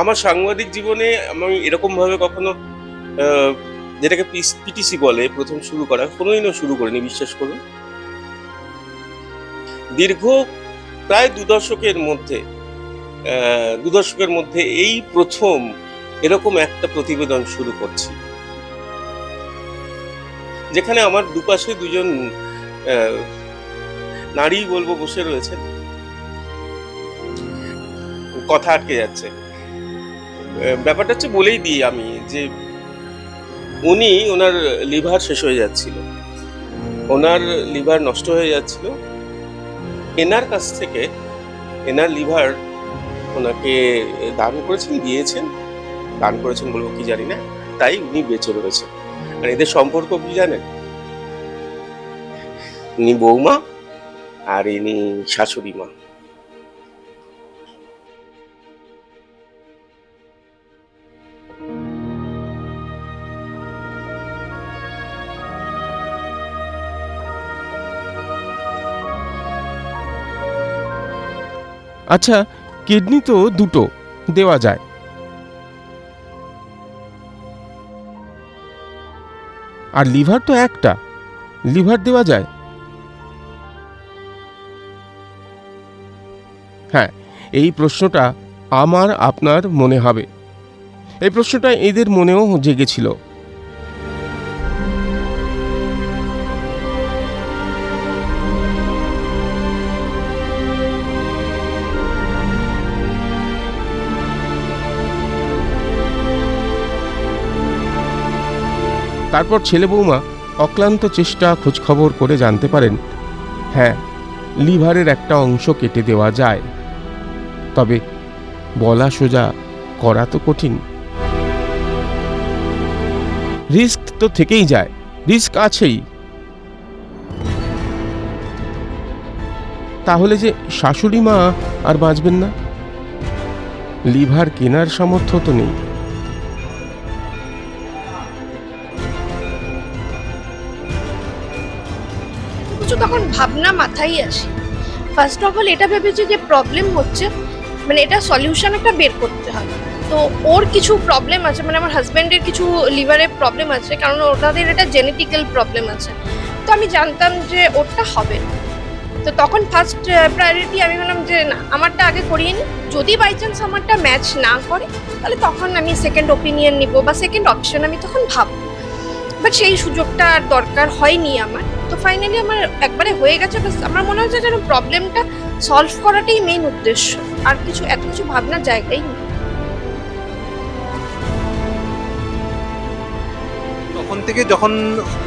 আমার সাংবাদিক জীবনে আমি এরকমভাবে কখনো যেটাকে পিটিসি বলে, প্রথম শুরু করা, কোনোদিনও শুরু করিনি, বিশ্বাস করুন। দীর্ঘ প্রায় দু দশকের মধ্যে দু দশকের মধ্যে এই প্রথম এরকম একটা প্রতিবেদন শুরু করছি। যেখানে আমার দুপাশে দুজন নারী বলব বসে রয়েছে কথা আটকে যাচ্ছে। ব্যাপারটা হচ্ছে বলেই দিই আমি যে উনি ওনার লিভার শেষ হয়ে যাচ্ছিল। ওনার লিভার নষ্ট হয়ে যাচ্ছিল। এনার কাছ থেকে এনার লিভার ওনাকে দান করেছেন, দিয়েছেন। দান করেছেন বলব কি জানি না, তাই উনি বেঁচে রয়েছেন। আর এদের সম্পর্ক কি জানেন? উনি বৌমা আর ইনি শাশুড়ি মা। আচ্ছা কিডনি তো দুটো, দেওয়া যায়। আর লিভার তো একটা, লিভার দেওয়া যায়। হ্যাঁ এই প্রশ্নটা আমার, আপনার মনে হবে। এই প্রশ্নটা এদের মনেও জেগেছিল। তারপর ছেলে বৌমা অক্লান্ত চেষ্টা, খোঁজখবর করে জানতে পারেন হ্যাঁ লিভারের একটা অংশ কেটে দেওয়া যায়। তবে বলা সোজা করা তো কঠিন। রিস্ক তো থেকেই যায়, রিস্ক আছেই। তাহলে যে শাশুড়ি মা আর বাঁচবেন না? লিভার কেনার সামর্থ্য তো নেই। তখন ভাবনা মাথায় আসে। ফার্স্ট অফ অল এটা ভেবেছি যে প্রবলেম হচ্ছে মানে এটা সলিউশন একটা বের করতে হবে তো ওর কিছু প্রবলেম আছে মানে আমার হাজব্যান্ডের কিছু লিভারের প্রবলেম আছে, কারণ ওনাদের এটা জেনেটিক্যাল প্রবলেম আছে। তো আমি জানতাম যে ওরটা হবে। তো তখন ফার্স্ট প্রায়োরিটি আমি বললাম যে না, আমারটা আগে করিয়ে নিই যদি বাই চান্স আমারটা ম্যাচ না করে, তাহলে তখন আমি সেকেন্ড ওপিনিয়ন নিব বা সেকেন্ড অপশন আমি তখন ভাববো। বাট সেই সুযোগটা আর দরকার হয়নি আমার। তো ফাইনালি আমার একবারে হয়ে গেছে আমার মনে হচ্ছে যেন প্রবলেমটা সলভ করাটাই মেইন উদ্দেশ্য। আর কিছু, এত কিছু ভাবনার জায়গাই নেই। তখন থেকে যখন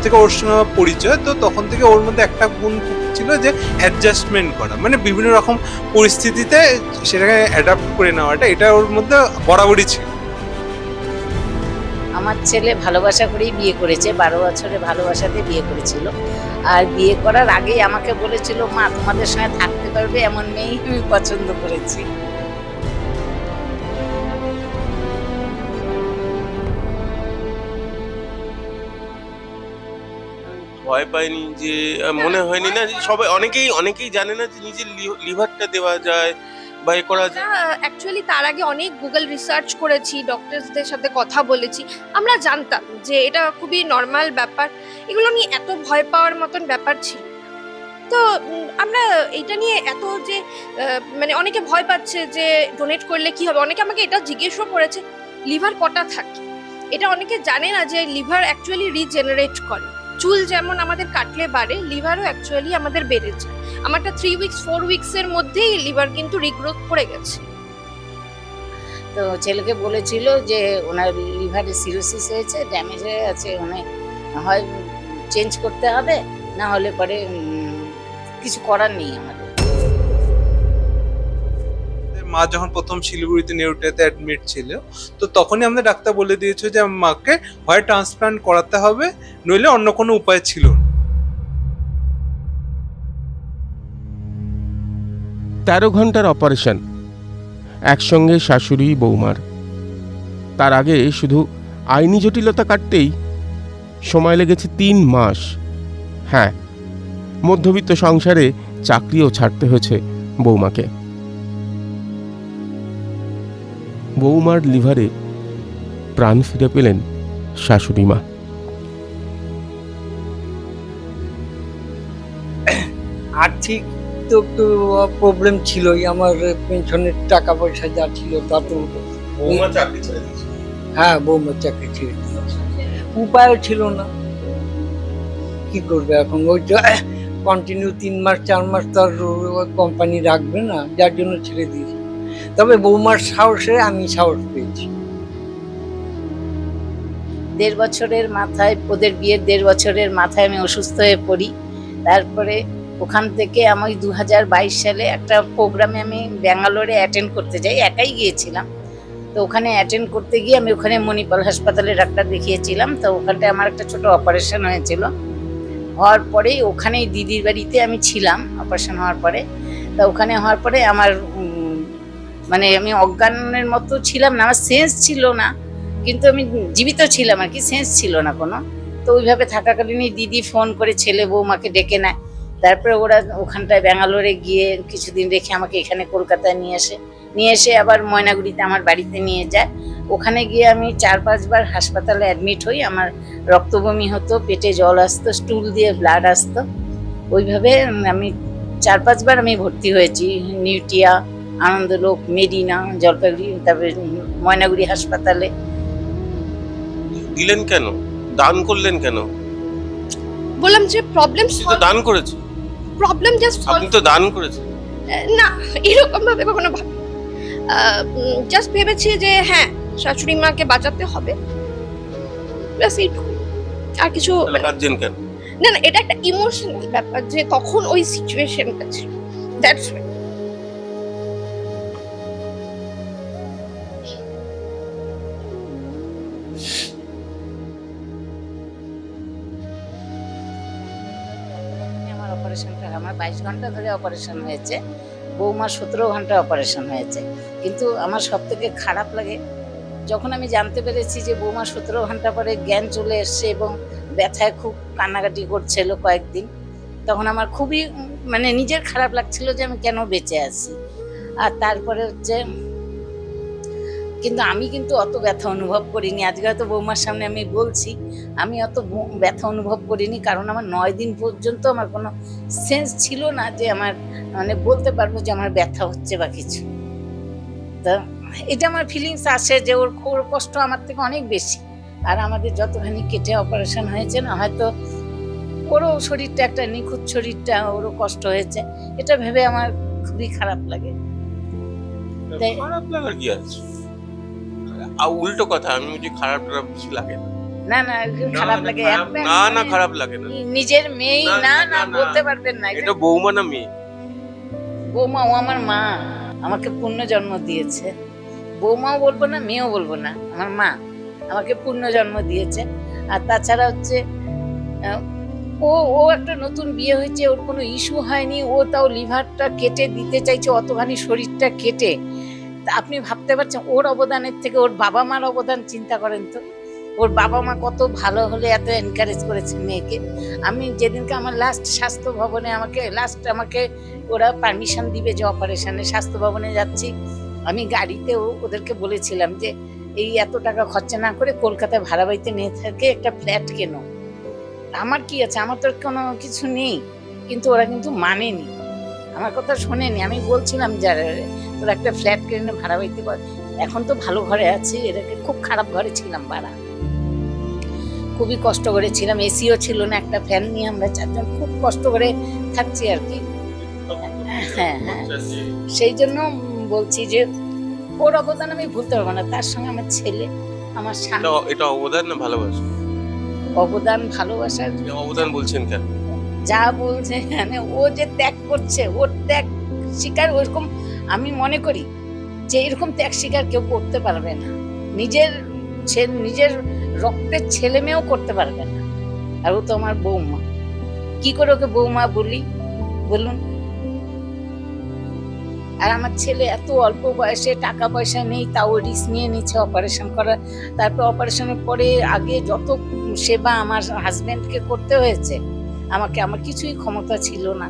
থেকে ওর সঙ্গে পরিচয়, তো তখন থেকে ওর মধ্যে একটা গুণ ছিল যে অ্যাডজাস্টমেন্ট করা। মানে বিভিন্ন রকম পরিস্থিতিতে সেটাকে অ্যাডাপ্ট করে নেওয়াটা, এটা ওর মধ্যে বরাবরই ছিল। আমার ছেলে ভালোবাসা করেই বিয়ে করেছে, বারো বছরে ভালোবাসাতে বিয়ে করেছিল। আর বিয়ে করার আগেই আমাকে বলেছিল, মা, তোমাদের সঙ্গে থাকতে পারবে এমন মেয়েই আমি পছন্দ করেছি। ভয় পাইনি যে মনে হয়নি না সবাই, অনেকেই অনেকেই জানে না যে নিজের লিভারটা দেওয়া যায় বা করা যায় অ্যাকচুয়ালি তার আগে অনেক গুগল রিসার্চ করেছি ডক্টরসদের সাথে কথা বলেছি। আমরা জানতাম যে এটা খুবই নর্মাল ব্যাপার। এগুলো নিয়ে এত ভয় পাওয়ার মতন ব্যাপার ছিল তো আমরা এটা নিয়ে এত যে মানে অনেকে ভয় পাচ্ছে যে ডোনেট করলে কি হবে? অনেকে আমাকে এটা জিজ্ঞেসও করেছে লিভার কটা থাকে? এটা অনেকে জানে না যে লিভার অ্যাকচুয়ালি রিজেনারেট করে। চুল যেমন আমাদের কাটলে বাড়ে লিভারও অ্যাকচুয়ালি আমাদের বেড়ে যায়। আমারটা থ্রি উইকস ফোর উইকসের মধ্যেই লিভার কিন্তু রিগ্রোথ করে গেছে। তো ছেলেকে বলেছিল যে ওনার লিভারে সিরোসিস হয়েছে ড্যামেজ হয়ে আছে উনি হয় চেঞ্জ করতে হবে না হলে পরে কিছু করার নেই আমাদের। মা যখন প্রথম শিলিগুড়িতে নেউটাতে অ্যাডমিট ছিল তো তখনই আমাদের ডাক্তার বলে দিয়েছে যে মাকে হয় ট্রান্সপ্লান্ট করাতে হবে নইলে অন্য কোনো উপায় ছিল তেরো ঘণ্টার অপারেশন, একসঙ্গে শাশুড়ি, বৌমার। তার আগে শুধু আইনি জটিলতা কাটতেই সময় লেগেছে তিন মাস। হ্যাঁ মধ্যবিত্ত সংসারে চাকরিও ছাড়তে হয়েছে বৌমাকে। বৌমার লিভারে প্রাণ ফিরে পেলেন শাশুড়ি মা। আর্থিক তো একটু প্রবলেম ছিলই আমার পেনশনের টাকা পয়সা যা ছিল তা তো বৌমা চাকরি দিয়েছে? হ্যাঁ বৌমার চাকরি ছেড়ে দিয়েছে। উপায়ও ছিল না। কি করবে এখন? ওই কন্টিনিউ তিন মাস চার মাস তো আর কোম্পানি রাখবে না যার জন্য ছেড়ে দিয়েছে। তবে বৌমার সাহসে আমি সাহস পেয়েছি। দেড় বছরের মাথায় ওদের বিয়ের দেড় বছরের মাথায় আমি অসুস্থ হয়ে পড়ি। তারপরে ওখান থেকে আমি দু হাজার বাইশ সালে একটা প্রোগ্রামে আমি ব্যাঙ্গালোরে অ্যাটেন্ড করতে যাই, একাই গিয়েছিলাম। তো ওখানে অ্যাটেন্ড করতে গিয়ে আমি ওখানে মণিপাল হাসপাতালে ডাক্তার দেখিয়েছিলাম। তো ওখানটায় আমার একটা ছোট অপারেশন হয়েছিল। হওয়ার পরেই ওখানেই দিদির বাড়িতে আমি ছিলাম অপারেশন হওয়ার পরে। তা ওখানে হওয়ার পরে আমার মানে আমি অজ্ঞানের মতো ছিলাম না, আমার সেন্স ছিল না। কিন্তু আমি জীবিত ছিলাম আর কি সেন্স ছিল না কোনো। তো ওইভাবে থাকাকালীনই দিদি ফোন করে ছেলে বৌমাকে ডেকে নেয়। তারপরে ওরা ওখানটায় ব্যাঙ্গালোরে গিয়ে কিছুদিন রেখে আমাকে এখানে কলকাতায় নিয়ে আসে। নিয়ে এসে আবার ময়নাগুড়িতে আমার বাড়িতে নিয়ে যায়। ওখানে গিয়ে আমি চার পাঁচবার হাসপাতালে অ্যাডমিট হই। আমার রক্তবমি হতো পেটে জল আসতো স্টুল দিয়ে ব্লাড আসতো। ওইভাবে আমি চার পাঁচবার আমি ভর্তি হয়েছি। নিউটিয়া আনন্দলোক মেডিনা জলপাইগুড়ি তারপরে ময়নাগুড়ি হাসপাতালে। দিলেন কেন? দান করলেন কেন? বললাম যে প্রবলেম দান করেছে প্রবলেম জাস্ট সলভ আপনি তো দান করেছেন। না এরকম ভাবে কখনো ভাবি জাস্ট ভেবেছি যে হ্যাঁ শাশুড়ি মাকে বাঁচাতে হবে। ব্যাস এইটুকু। আর কিছু গার্জেন কেন? না না এটা একটা ইমোশনাল ব্যাপার যে তখন ওই সিচুয়েশনটা ছিল। দ্যাটস অপারেশনটা আমার বাইশ ঘণ্টা ধরে অপারেশন হয়েছে, বৌমার সতেরো ঘণ্টা অপারেশন হয়েছে। কিন্তু আমার সব থেকে খারাপ লাগে, যখন আমি জানতে পেরেছি যে বৌমা সতেরো ঘণ্টা পরে জ্ঞান চলে এসছে এবং ব্যথায় খুব কান্নাকাটি করছিল কয়েকদিন, তখন আমার খুবই মানে নিজের খারাপ লাগছিল যে আমি কেন বেঁচে আছি। আর তারপরে হচ্ছে কিন্তু আমি কিন্তু অত ব্যথা অনুভব করিনি। আজকে হয়তো বৌমার সামনে আমি বলছি আমি অত ব্যথা অনুভব করিনি কারণ আমার নয় দিন পর্যন্ত আমার কোনো সেন্স ছিল না যে আমার মানে বলতে পারব যে আমার ব্যথা হচ্ছে বা কিছু। তা এটা আমার ফিলিংস আসে যে ওর ওর কষ্ট আমার থেকে অনেক বেশি। আর আমাদের যতখানি কেটে অপারেশন হয়েছে না হয়তো ওরও শরীরটা একটা নিখুঁত শরীরটা ওরও কষ্ট হয়েছে। এটা ভেবে আমার খুবই খারাপ লাগে। খারাপ লাগার কি আছে? আর উল্টো কথা আমি বলছি খারাপ কিছু লাগে না। না না খারাপ লাগে। না না মানে খারাপ লাগে না। নিজের মেয়েই না, না বলতে পারবেন না। এটা বৌমা না মেয়ে? বৌমা ও আমার মা। আমাকে পূর্ণ জন্ম দিয়েছে। বৌমাও বলব না মেয়েও বলব না। আমার মা আমাকে পূর্ণ জন্ম দিয়েছে। আর তাছাড়া হচ্ছে ও ও একটা নতুন বিয়ে হয়েছে ওর কোনো ইস্যু হয়নি। ও তাও লিভারটা কেটে দিতে চাইছে অতখানি শরীরটা কেটে। আপনি ভাবতে পারছেন, ওর অবদানের থেকে ওর বাবা মার অবদান চিন্তা করেন তো? ওর বাবা মা কত ভালো হলে এত এনকারেজ করেছে মেয়েকে? আমি যেদিনকে আমার লাস্ট স্বাস্থ্য ভবনে আমাকে লাস্ট আমাকে ওরা পারমিশন দিবে যে অপারেশনে স্বাস্থ্য ভবনে যাচ্ছি, আমি গাড়িতেও ওদেরকে বলেছিলাম যে, এই এত টাকা খরচা না করে কলকাতায় ভাড়া বাড়িতে নিয়ে থাকে একটা ফ্ল্যাট কেনো। আমার কি আছে? আমার তো কোনো কিছু নেই। কিন্তু ওরা কিন্তু মানেনি। আমার কথা শোনেনি আমি বলছিলাম যারা তোর একটা ফ্ল্যাট কিনে ভাড়া বাড়িতে কর এখন তো ভালো ঘরে আছি এটাকে খুব খারাপ ঘরে ছিলাম ভাড়া। খুবই কষ্ট করে ছিলাম এসিও ছিল না একটা ফ্যান নিয়ে আমরা চারজন খুব কষ্ট করে থাকছি আর কি। হ্যাঁ, হ্যাঁ। সেই জন্য বলছি যে ওর অবদান আমি ভুলতে পারব না তার সঙ্গে আমার ছেলে আমার স্বামী। এটা অবদান না ভালোবাসা? অবদান ভালোবাসার এটা অবদান বলছেন কেন? যা বলছে মানে ও যে ত্যাগ করছে, ওর ত্যাগ স্বীকার ওরকম আমি মনে করি যে এরকম ত্যাগ স্বীকার কেউ করতে পারবে না। নিজের নিজের রক্তের ছেলে মেয়েও করতে পারবে না। আর ও তো আমার বৌমা। কি করে ওকে বৌমা বলি? বলুন। আর আমার ছেলে এত অল্প বয়সে, টাকা পয়সা নেই, তাও রিস্ক নিয়ে নিচ্ছে অপারেশন করার তারপর অপারেশনের পরে আগে যত সেবা আমার হাজব্যান্ডকে করতে হয়েছে আমাকে, আমার কিছুই ক্ষমতা ছিল না।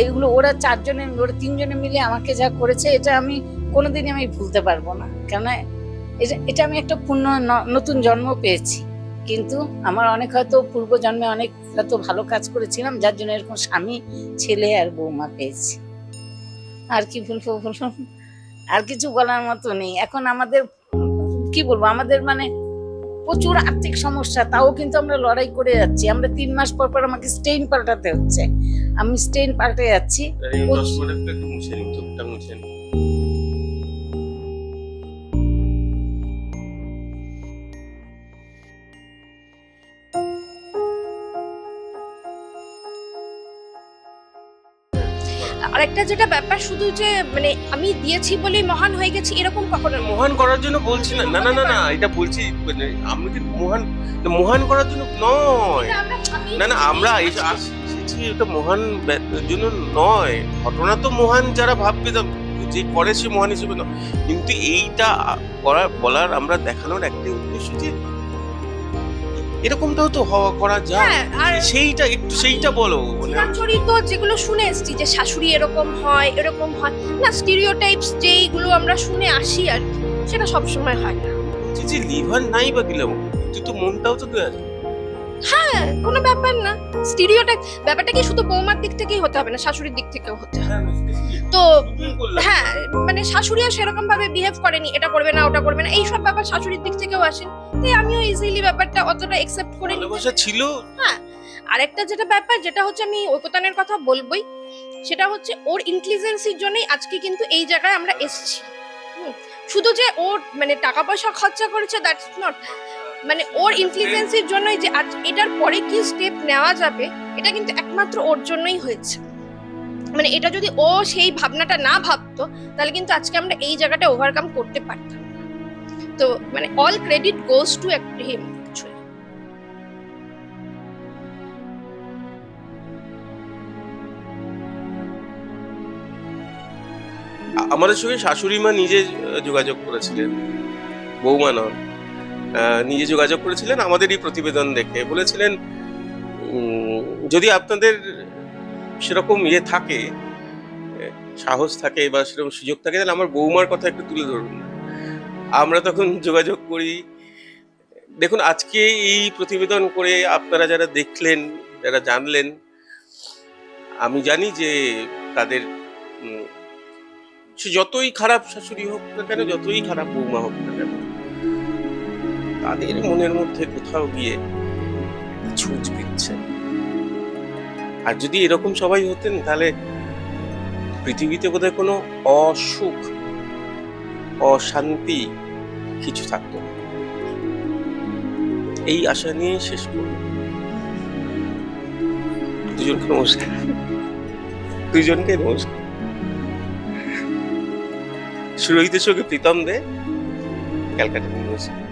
এইগুলো ওরা চারজনে, ওরা তিনজনে মিলে আমাকে যা করেছে, এটা আমি কোনোদিনই আমি ভুলতে পারব না। কেন এটা এটা আমি একটা পূর্ণ নতুন জন্ম পেয়েছি। কিন্তু আমার অনেক হয়তো পূর্ব জন্মে অনেক হয়তো ভালো কাজ করেছিলাম, যার জন্য এরকম স্বামী, ছেলে আর বৌমা পেয়েছি। আর কি বলব বলব? আর কিছু বলার মতো নেই। এখন আমাদের, কি বলব? আমাদের মানে প্রচুর আর্থিক সমস্যা তাও কিন্তু আমরা লড়াই করে যাচ্ছি। আমরা তিন মাস পর পর আমাকে স্টেইন পাল্টাতে হচ্ছে। আমি স্টেইন পাল্টে যাচ্ছি। আরেকটা যেটা ব্যাপার শুধু যে মানে আমি দিয়েছি বলেই মহান হয়ে গেছি এরকম কখনো? মহান করার জন্য বলছি না। না না না না এটা বলছি মানে আমরা কিন্তু মহান মহান করার জন্য নয়। আমি- না না আমরা এই- আসছি এটা মহান জন্য নয়। ঘটনা তো মহান যারা ভাববে যে করে সে মহান হিসেবে নয়। কিন্তু এইটা করার বলার আমরা দেখানোর একটাই উদ্দেশ্য যে এরকমটাও তো হওয়া করা যায়। হ্যাঁ আর সেইটা একটু সেইটা বলো চিরাচরিত যেগুলো শুনে এসছি যে শাশুড়ি এরকম হয় এরকম হয় না স্টিরিওটাইপস যেইগুলো আমরা শুনে আসি আর কি, সেটা সবসময় হয় না। জি যে লিভার নাই বা দিলাম কিন্তু তো মনটাও তো দেওয়া হ্যাঁ কোনো ব্যাপার না। স্টিরিওটাইপ ব্যাপারটা কি শুধু বৌমার দিক থেকেই হতে হবে না শাশুড়ির দিক থেকেও হতে হবে। তো হ্যাঁ মানে শাশুড়িও সেরকম ভাবে বিহেভ করেনি এটা করবে না ওটা করবে না এইসব ব্যাপার শাশুড়ির দিক থেকেও আসে। তাই আমিও ইজিলি ব্যাপারটা অতটা একসেপ্ট করে ভালোবাসা ছিল। আরেকটা যেটা ব্যাপার যেটা হচ্ছে আমি ঐকতানের কথা বলবোই সেটা হচ্ছে ওর ইন্টেলিজেন্সির জন্যই আজকে কিন্তু এই জায়গায় আমরা এসেছি। হুম, শুধু যে ওর মানে টাকা পয়সা খরচা করেছে দ্যাটস নট মানে ওর ইন্টেলিজেন্সির জন্যই যে আজ এটার পরে কি স্টেপ নেওয়া যাবে এটা কিন্তু একমাত্র ওর জন্যই হয়েছে। মানে এটা যদি ও সেই ভাবনাটা না ভাবতো তাহলে কিন্তু আজকে আমরা এই জায়গাটা ওভারকাম করতে পারতাম তো মানে all credit goes to him আমাদের সঙ্গে শাশুড়ি মা নিজে যোগাযোগ করেছিলেন বৌমা আহ, নিজে যোগাযোগ করেছিলেন, আমাদের এই প্রতিবেদন দেখে। বলেছিলেন যদি আপনাদের সেরকম ইয়ে থাকে, সাহস থাকে বা সেরকম সুযোগ থাকে, তাহলে আমার বৌমার কথা একটু তুলে ধরুন। আমরা তখন যোগাযোগ করি। দেখুন, আজকে এই প্রতিবেদন করে আপনারা যারা দেখলেন, যারা জানলেন, আমি জানি যে তাদের সে যতই খারাপ শাশুড়ি হোক না কেন, যতই খারাপ বৌমা হোক না কেন তাদের মনের মধ্যে কোথাও গিয়ে ছুঁচ দিচ্ছে আর যদি এরকম সবাই হতেন, তাহলে পৃথিবীতে বোধহয় কোনো অসুখ, অশান্তি কিছু থাকতো এই আশা নিয়ে শেষ করব। দুজনকে নমস্কার। দুজনকে নমস্কার। সুরহিতের সঙ্গে প্রীতম দে, ক্যালকাটা ইউনিভার্সিটি।